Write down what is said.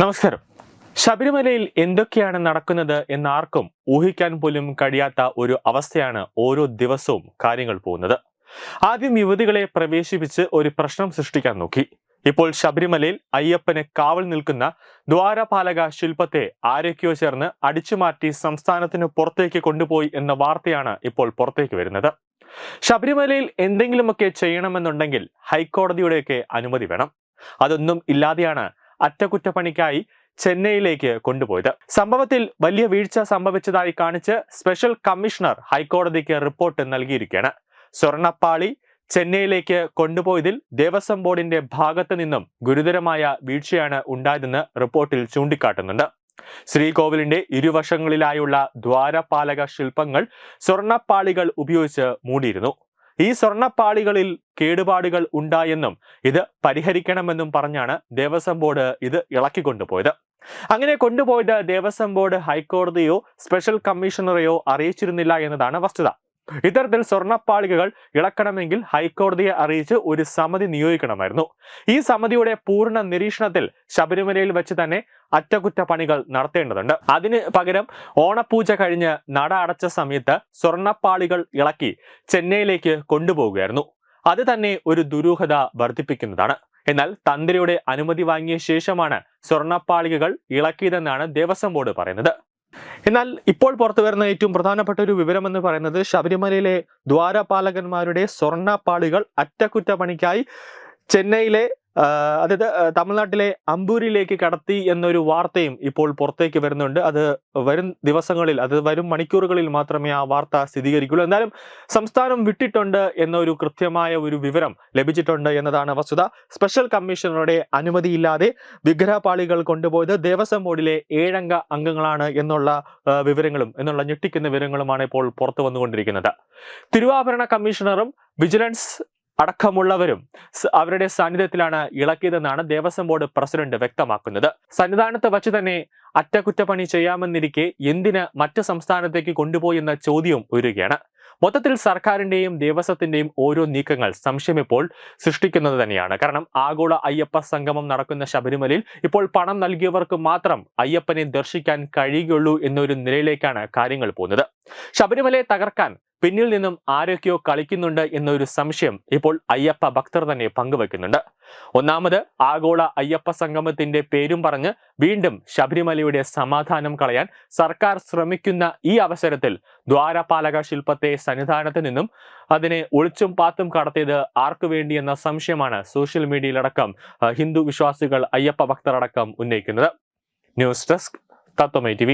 നമസ്കാരം. ശബരിമലയിൽ എന്തൊക്കെയാണ് നടക്കുന്നത് എന്ന് ആർക്കും ഊഹിക്കാൻ പോലും കഴിയാത്ത ഒരു അവസ്ഥയാണ് ഓരോ ദിവസവും കാര്യങ്ങൾ പോകുന്നത്. ആദ്യം യുവതികളെ പ്രവേശിപ്പിച്ച് ഒരു പ്രശ്നം സൃഷ്ടിക്കാൻ നോക്കി. ഇപ്പോൾ ശബരിമലയിൽ അയ്യപ്പന് കാവൽ നിൽക്കുന്ന ദ്വാരപാലക ശില്പത്തെ ആരൊക്കെയോ ചേർന്ന് അടിച്ചുമാറ്റി സംസ്ഥാനത്തിന് പുറത്തേക്ക് കൊണ്ടുപോയി എന്ന വാർത്തയാണ് ഇപ്പോൾ പുറത്തേക്ക് വരുന്നത്. ശബരിമലയിൽ എന്തെങ്കിലുമൊക്കെ ചെയ്യണമെന്നുണ്ടെങ്കിൽ ഹൈക്കോടതിയുടെയൊക്കെ അനുമതി വേണം. അതൊന്നും ഇല്ലാതെയാണ് അറ്റകുറ്റപ്പണിക്കായി ചെന്നൈയിലേക്ക് കൊണ്ടുപോയത്. സംഭവത്തിൽ വലിയ വീഴ്ച സംഭവിച്ചതായി കാണിച്ച് സ്പെഷ്യൽ കമ്മീഷണർ ഹൈക്കോടതിക്ക് റിപ്പോർട്ട് നൽകിയിരിക്കുകയാണ്. സ്വർണപ്പാളി ചെന്നൈയിലേക്ക് കൊണ്ടുപോയതിൽ ദേവസ്വം ബോർഡിന്റെ ഭാഗത്ത് നിന്നും ഗുരുതരമായ വീഴ്ചയാണ് ഉണ്ടായതെന്ന് റിപ്പോർട്ടിൽ ചൂണ്ടിക്കാട്ടുന്നുണ്ട്. ശ്രീകോവിലിന്റെ ഇരുവശങ്ങളിലായുള്ള ദ്വാരപാലക ശില്പങ്ങൾ സ്വർണപ്പാളികൾ ഉപയോഗിച്ച് മൂടിയിരുന്നു. ഈ സ്വർണപ്പാളികളിൽ കേടുപാടുകൾ ഉണ്ടായെന്നും ഇത് പരിഹരിക്കണമെന്നും പറഞ്ഞാണ് ദേവസ്വം ബോർഡ് ഇത് ഇളക്കിക്കൊണ്ടുപോയത് അങ്ങനെ കൊണ്ടുപോയത് ദേവസ്വം ബോർഡ് ഹൈക്കോടതിയോ സ്പെഷ്യൽ കമ്മീഷണറെയോ അറിയിച്ചിരുന്നില്ല എന്നതാണ് വസ്തുത. ഇത്തരത്തിൽ സ്വർണപ്പാളികകൾ ഇളക്കണമെങ്കിൽ ഹൈക്കോടതിയെ അറിയിച്ച് ഒരു സമിതി നിയോഗിക്കണമായിരുന്നു. ഈ സമിതിയുടെ പൂർണ നിരീക്ഷണത്തിൽ ശബരിമലയിൽ വെച്ച് തന്നെ അറ്റകുറ്റപ്പണികൾ നടത്തേണ്ടതുണ്ട്. അതിന് പകരം ഓണപ്പൂജ കഴിഞ്ഞ് നട അടച്ച സമയത്ത് സ്വർണപ്പാളികൾ ഇളക്കി ചെന്നൈയിലേക്ക് കൊണ്ടുപോകുകയായിരുന്നു അത് തന്നെ ഒരു ദുരൂഹത വർദ്ധിപ്പിക്കുന്നതാണ്. എന്നാൽ തന്ത്രിയുടെ അനുമതി വാങ്ങിയ ശേഷമാണ് സ്വർണപ്പാളികകൾ ഇളക്കിയതെന്നാണ് ദേവസ്വം ബോർഡ് പറയുന്നത്. എന്നാൽ ഇപ്പോൾ പുറത്തു വരുന്ന ഏറ്റവും പ്രധാനപ്പെട്ട ഒരു വിവരം എന്ന് പറയുന്നത് ശബരിമലയിലെ ദ്വാരപാലകന്മാരുടെ സ്വർണപ്പാളികൾ അറ്റകുറ്റപ്പണിക്കായി ചെന്നൈയിലെ അതായത് തമിഴ്നാട്ടിലെ അമ്പൂരിലേക്ക് കടത്തി എന്നൊരു വാർത്തയും ഇപ്പോൾ പുറത്തേക്ക് വരുന്നുണ്ട്. അത് വരും ദിവസങ്ങളിൽ അത് വരും മണിക്കൂറുകളിൽ മാത്രമേ ആ വാർത്ത സ്ഥിരീകരിക്കുള്ളൂ എന്നാലും സംസ്ഥാനം വിട്ടിട്ടുണ്ട് എന്നൊരു കൃത്യമായ ഒരു വിവരം ലഭിച്ചിട്ടുണ്ട് എന്നതാണ് വസ്തുത. സ്പെഷ്യൽ കമ്മീഷണറുടെ അനുമതിയില്ലാതെ വിഗ്രഹപാളികൾ കൊണ്ടുപോയത് ദേവസ്വം ബോർഡിലെ ഏഴംഗ അംഗങ്ങളാണ് എന്നുള്ള വിവരങ്ങളും എന്നുള്ള ഞെട്ടിക്കുന്ന വിവരങ്ങളുമാണ് ഇപ്പോൾ പുറത്തു വന്നുകൊണ്ടിരിക്കുന്നത്. തിരുവാഭരണ കമ്മീഷണറും വിജിലൻസ് അടക്കമുള്ളവരും അവരുടെ സാന്നിധ്യത്തിലാണ് ഇളക്കിയതെന്നാണ് ദേവസ്വം ബോർഡ് പ്രസിഡന്റ് വ്യക്തമാക്കുന്നത്. സന്നിധാനത്ത് വച്ച് തന്നെ അറ്റകുറ്റപ്പണി ചെയ്യാമെന്നിരിക്കെ എന്തിന് മറ്റ് സംസ്ഥാനത്തേക്ക് കൊണ്ടുപോയി എന്ന ചോദ്യവും ഉയരുകയാണ്. മൊത്തത്തിൽ സർക്കാരിന്റെയും ദേവസ്വത്തിന്റെയും ഓരോ നീക്കങ്ങൾ സംശയം ഇപ്പോൾ സൃഷ്ടിക്കുന്നത് തന്നെയാണ്. കാരണം ആഗോള അയ്യപ്പ സംഗമം നടക്കുന്ന ശബരിമലയിൽ ഇപ്പോൾ പണം നൽകിയവർക്ക് മാത്രം അയ്യപ്പനെ ദർശിക്കാൻ കഴിയുകയുള്ളൂ എന്നൊരു നിലയിലേക്കാണ് കാര്യങ്ങൾ പോകുന്നത്. ശബരിമലയെ തകർക്കാൻ പിന്നിൽ നിന്നും ആരൊക്കെയോ കളിക്കുന്നുണ്ട് എന്നൊരു സംശയം ഇപ്പോൾ അയ്യപ്പ ഭക്തർ തന്നെ പങ്കുവെക്കുന്നുണ്ട്. ഒന്നാമത് ആഗോള അയ്യപ്പ സംഗമത്തിന്റെ പേരും പറഞ്ഞ് വീണ്ടും ശബരിമലയുടെ സമാധാനം കളയാൻ സർക്കാർ ശ്രമിക്കുന്ന ഈ അവസരത്തിൽ ദ്വാരപാലക ശില്പത്തെ സന്നിധാനത്ത് നിന്നും അതിനെ ഒളിച്ചും പാത്തും കടത്തിയത് ആർക്കു വേണ്ടി എന്ന സംശയമാണ് സോഷ്യൽ മീഡിയയിലടക്കം ഹിന്ദു വിശ്വാസികൾ അയ്യപ്പ ഭക്തർ അടക്കം ഉന്നയിക്കുന്നത്. ന്യൂസ് ഡെസ്ക് തത്വമൈ ടി